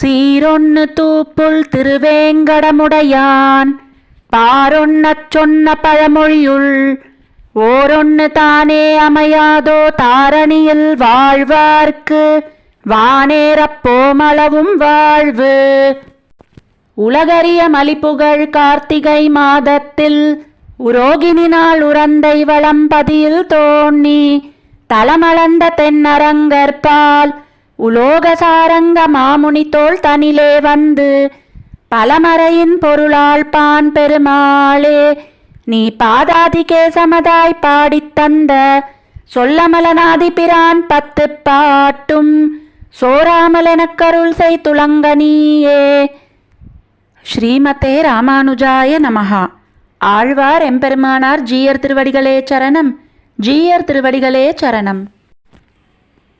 சீரொன்னு தூப்புள் திருவேங்கடமுடையான். பாரொன்னச் சொன்ன பழமொழியுள் ஓரொன்னு தானே அமையாதோ தாரணியில் வாழ்வார்க்கு. வானேரப்போமளவும் வாழ்வு. உலகறிய மலிப்புகழ் கார்த்திகை மாதத்தில் உரோகினி நாள் உரந்தை வளம்பதியில் தோணி தலமளந்த தென்னரங்கற்பால் உலோகசாரங்க மாமுனித்தோள் தனிலே வந்து பலமறையின் பொருளாள் பான் பெருமாளே நீ பாதாதிகே சமதாய் பாடித் தந்த சொல்லமலனாதி பிரான் பத்து பாட்டும் சோராமலெனக்கருள் செய் துளங்க நீயே. ஸ்ரீமதே ராமானுஜாய நமஹா. ஆழ்வார் எம்பெருமானார் ஜீயர் திருவடிகளே சரணம். ஜீயர் திருவடிகளே சரணம்.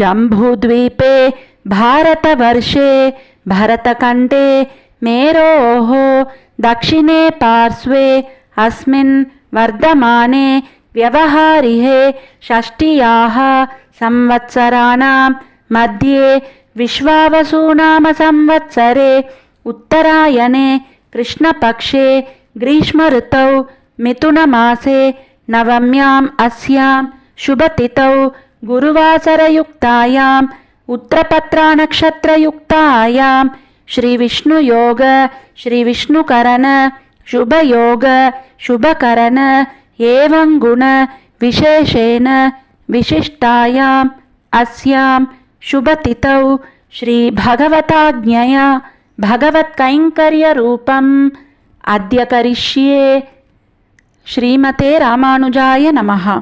जम्बूद्वीपे भारतवर्षे भरतखण्डे मेरोः दक्षिणे पार्श्वे अस्मिन् वर्धमाने व्यवहारिहे षष्ट्याः संवत्सराणां मध्ये विश्वावसुनामसंवत्सरे उत्तरायणे कृष्णपक्षे ग्रीष्मऋतौ मिथुनमासे नवम्याम् अस्यां शुभतिथौ गुरुवासरयुक्तायाम् उत्तरपत्रानक्षत्रयुक्तायां श्रीविष्णुयोग श्रीविष्णुकरण शुभयोग शुभकरन गुण विशेषेण विशिष्टायाम् अस्यां शुभतिथौ श्रीभगवताज्ञया भगवत्कैङ्कर्यरूपम् अद्य करिष्ये। श्रीमते रामानुजाय नमः।